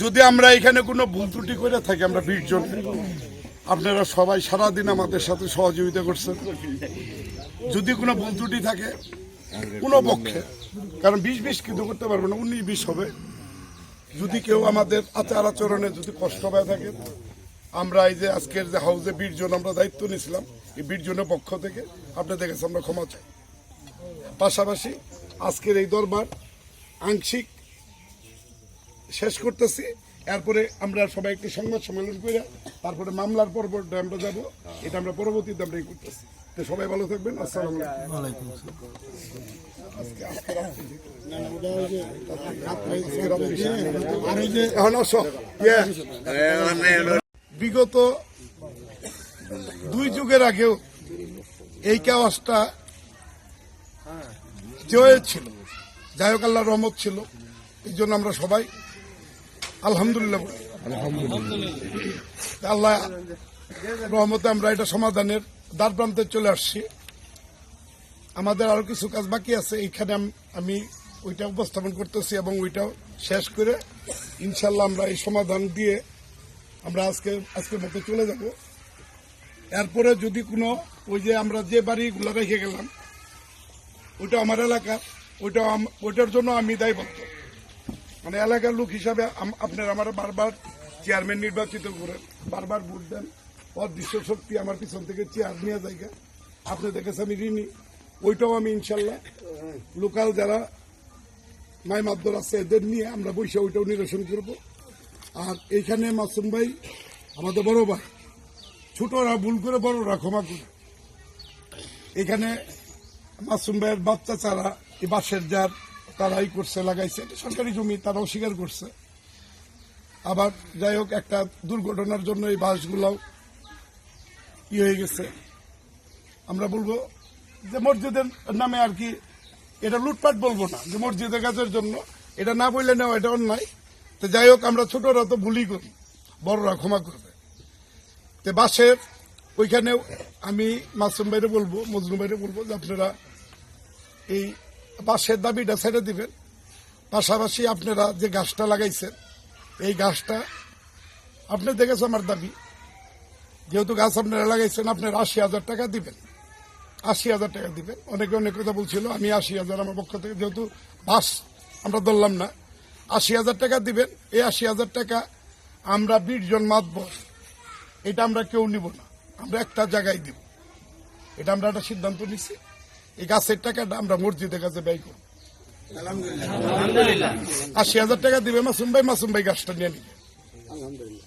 যদি আমরা এখানে কোনো ভুল ত্রুটি করে থাকি, আমরা বিশ জন আপনারা সবাই সারাদিন আমাদের সাথে সহযোগিতা করছেন। যদি কোনো ভুল ত্রুটি থাকে, কোনো পক্ষে। কারণ বিশ বিশ কিন্তু করতে পারব না, উনিশ বিশ হবে। যদি কেউ আমাদের আচার আচরণে যদি কষ্ট হয়ে থাকে, আমরা এই যে আজকের যে হাউসে বীরজন আমরা দায়িত্ব নিয়েছিলাম, এই বীরজনের পক্ষ থেকে আপনাদের কাছে আমরা ক্ষমা চাই। পাশাপাশি আজকের এই দরবার আংশিক শেষ করতেছি। এরপরে আমরা সবাই একটু সংবাদ সম্মেলন করে তারপরে মামলার পর্বটা আমরা যাব, এটা আমরা পরবর্তীতে আমরা করতেছি। তো সবাই ভালো থাকবেন আসসালামু আলাইকুম। আজকে আজকে রাত্রি। এখন আসো ইয়ে, বিগত দুই যুগের আগেও এই কাওয়াজটা জয় ছিল। যাই হোক আল্লাহ রহমত ছিল। এই জন্য আমরা সবাই আলহামদুলিল্লাহ আল্লাহ রহমতে আমরা এটা সমাধানের দ্বার প্রান্তে চলে আসছি। আমাদের আরও কিছু কাজ বাকি আছে, এইখানে আমি ওইটা উপস্থাপন করতেছি এবং ওইটাও শেষ করে ইনশাল্লাহ আমরা এই সমাধান দিয়ে আমরা আজকে, আজকের মতো চলে যাব। এরপরে যদি কোনো, ওই যে আমরা যে বাড়িগুলো রেখে গেলাম, ওইটা আমার এলাকা ওইটা ওইটার জন্য আমি দায়বদ্ধ। মানে এলাকার লোক হিসাবে আপনার আমার বারবার চেয়ারম্যান নির্বাচিত করেন, বারবার ভোট দেন। অদৃশ্য শক্তি আমার পিছন থেকে চেয়ার নিয়ে জায়গা আপনি দেখেছে আমি ঋণী। ওইটাও আমি ইনশাল্লাহ। লোকাল যারা মাই মাদ্দর আছে, এদের নিয়ে আমরা বসে ওইটাও নিরসন করব। আর এইখানে মাসুম ভাই, আমাদের বড় ভাই, ছোটরা ভুল করে বড়রা ক্ষমা করে। এখানে মাসুম ভাইয়ের বাচ্চা চারা এই বাঁশের যার তারাই করছে, লাগাইছে। সরকারি জমি, তারা অস্বীকার করছে। আবার যাই হোক, একটা দুর্ঘটনার জন্য এই বাসগুলাও ই হয়ে গেছে। আমরা বলব যে মসজিদের নামে আর কি এটা লুটপাট বলব না, যে মসজিদের কাজের জন্য। এটা না বললে নেওয়া এটা অন্যায়। তো যাই হোক, আমরা ছোটরা তো ভুলই করি, বড়রা ক্ষমা করবে। তো বাসের ওইখানেও আমি মাসুম ভাইরে বলব, মজনু ভাইরে বলব যে আপনারা এই বাসের দাবিটা ছেড়ে দিবেন। পাশাপাশি আপনারা যে গাছটা লাগাইছেন, এই গাছটা আপনি দেখেছেন আমার দাবি? যেহেতু গাছ আপনারা লাগাইছেন আপনারা আশি হাজার টাকা দিবেন। আশি হাজার টাকা দিবেন। অনেকে অনেক কথা বলছিল আমি আশি হাজার আমার পক্ষ থেকে যেহেতু বাস আমরা ধরলাম না। আশি হাজার টাকা দিবেন এই আশি হাজার টাকা আমরা বিশ জন মাতব এটা আমরা কেউ নিব না। আমরা একটা জায়গায় দিব। এটা আমরা একটা সিদ্ধান্ত নিচ্ছি এই গাছের টাকাটা আমরা মসজিদের কাছে ব্যয় করব। আশি হাজার টাকা দিবে মাসুম ভাই মাসুম ভাই গাছটা নিয়ে নিবে।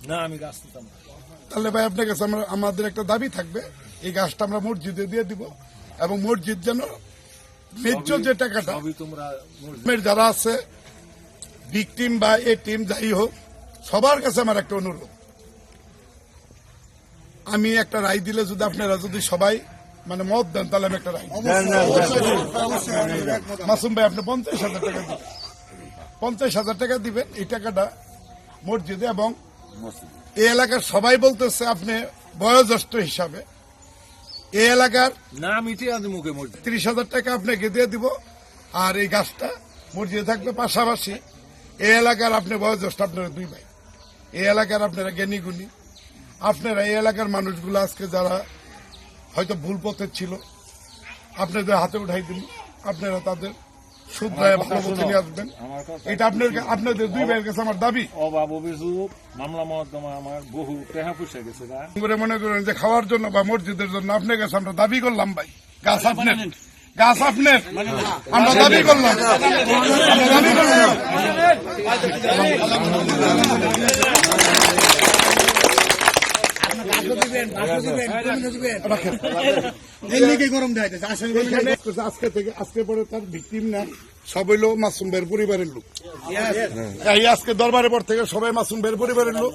না আমি গাছ দিতাম না। তাহলে ভাই আপনার কাছে আমরা আমাদের একটা দাবি থাকবে এই গাছটা আমরা মসজিদে দিয়ে দিব এবং মসজিদ যেন ন্যায্য যে টাকাটা তোমরা যারা আছে বিগ টিম বা এ টিম যাই হোক সবার কাছে আমার একটা অনুরোধ। আমি একটা রায় দিলে যদি আপনারা যদি সবাই মানে মত দেন তাহলে আমি একটা রায় মাসুম ভাই আপনি পঞ্চাশ হাজার টাকা দিবেন। পঞ্চাশ হাজার টাকা দিবেন এই টাকাটা মসজিদে এবং এই এলাকার সবাই বলতেছে আপনি বয়োজ্যেষ্ঠ হিসাবে। এই এলাকার নাম মুখে তিরিশ হাজার টাকা আপনাকে দিয়ে দিব আর এই গাছটা মসজিদে থাকবে পাশাপাশি। এই এলাকার আপনি বয়োজ্যেষ্ঠ আপনারা দুই ভাই। এই এলাকার আপনারা জ্ঞানী গুণী। আপনারা এই এলাকার মানুষগুলো আজকে যারা হয়তো ভুল পথে ছিল আপনাদের হাতে উঠাই দিন। আপনারা তাদের শুদ্ধায় নিয়ে আসবেন। এটা আপনার আপনাদের দুই ভাইয়ের কাছে আমার দাবি। অভাব অভিযোগ মামলা মহদ্দমা আমার বহু টেহা পুষে গেছে মনে করেন যে খাওয়ার জন্য বা মসজিদের জন্য আপনার কাছে আমরা দাবি করলাম ভাই। গাছ আপনার। গাছ আপনার। আমরা দাবি করলাম। আমরা দাবি করলাম রাখেন। গরম দেয় আসলে এখানে আজকে থেকে আজকে পরে তার ভিকটিম না সব হইল মাসুম ভাইয়ের পরিবারের লোক। এই আজকে দরবারের পর থেকে সবাই মাসুম ভাইয়ের পরিবারের লোক।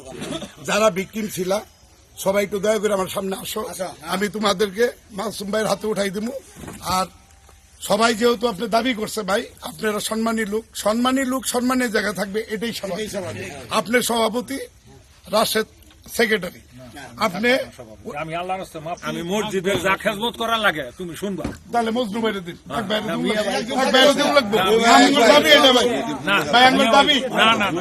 যারা ভিকটিম ছিল সবাই একটু দয়া করে আমার সামনে আসো। আমি তোমাদেরকে মাসুম ভাইয়ের হাতে উঠাই দিব আর সবাই যেহেতু আপনি দাবি করছে ভাই আপনারা সম্মানী লোক। সম্মানী লোক সম্মানের জায়গা থাকবে এটাই স্বাভাবিক। আপনার সভাপতি রাশেদ সেক্রেটারি আপনি আমি আল্লাহর রাস্তে মাফ আমি মসজিদের যা খেজমত করার লাগে তুমি শুনবা। তাহলে মজনু বাইরে দিন। বাইরে দিন। এক বাইরে দিন লাগবে। দাবি এটা ভাই। ভাই। আঙ্গুল দাবি না না না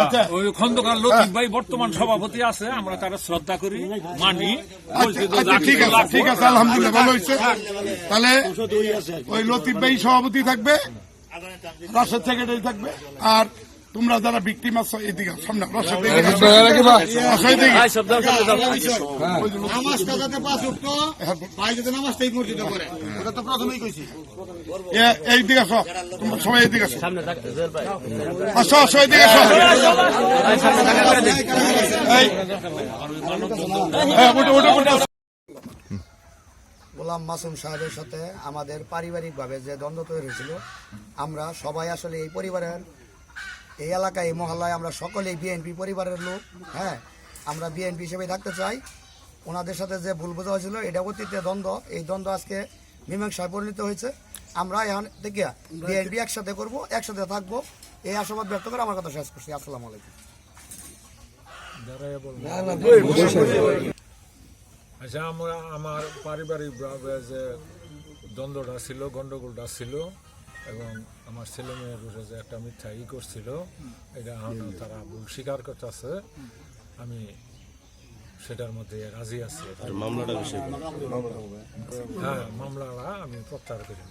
আচ্ছা। ওই খন্দকার লতিফ ভাই বর্তমান সভাপতি আছে আমরা তারা শ্রদ্ধা করি মানি। আচ্ছা যা ঠিক আছে ঠিক আছে আলহামদুলিল্লাহ ভালো হয়েছে। তাহলে ওই লতিফ ভাই সভাপতি থাকবে রাশেদ সেক্রেটারি থাকবে আর তোমরা যারা বিক্রিম আছো এদিকে সামনে এই দিকে আসো তোমরা সবাই এদিকে আসো। আসো আসো এদিকে আসো। গোলাম মাসুম সাহেবের সাথে আমাদের পারিবারিকভাবে যে দ্বন্দ্ব তৈরি হয়েছিল আমরা সবাই আসলে এই পরিবারের এই এলাকায়, এই মহল্লায় আমরা সকলেই বিএনপি পরিবারের লোক হ্যাঁ? আমরা বিএনপি হিসেবে থাকতে চাই। ওনাদের সাথে যে ভুল বোঝা হয়েছিল এটা অতীতে দ্বন্দ্ব। এই দ্বন্দ্ব আজকে মীমাংসায় পরিণত হয়েছে। আমরা এখান থেকে বিএনপি একসাথে করব, একসাথে থাকব। এই আশাবাদ ব্যক্ত করে আমার কথা শেষ করছি। আসসালামু আলাইকুম। আচ্ছা আমরা আমার পারিবারিক ভাবে যে দ্বন্দ্বটা ছিল, গন্ডগোলটা ছিল এবং আমার ছেলে মেয়ের উপরে যে একটা মিথ্যা ই করছিল এটা আমার তারা ভুল স্বীকার করতেছে। আমি সেটার মধ্যে রাজি আছি। মামলাটা বিষয় হ্যাঁ মামলাটা আমি প্রত্যাহার করি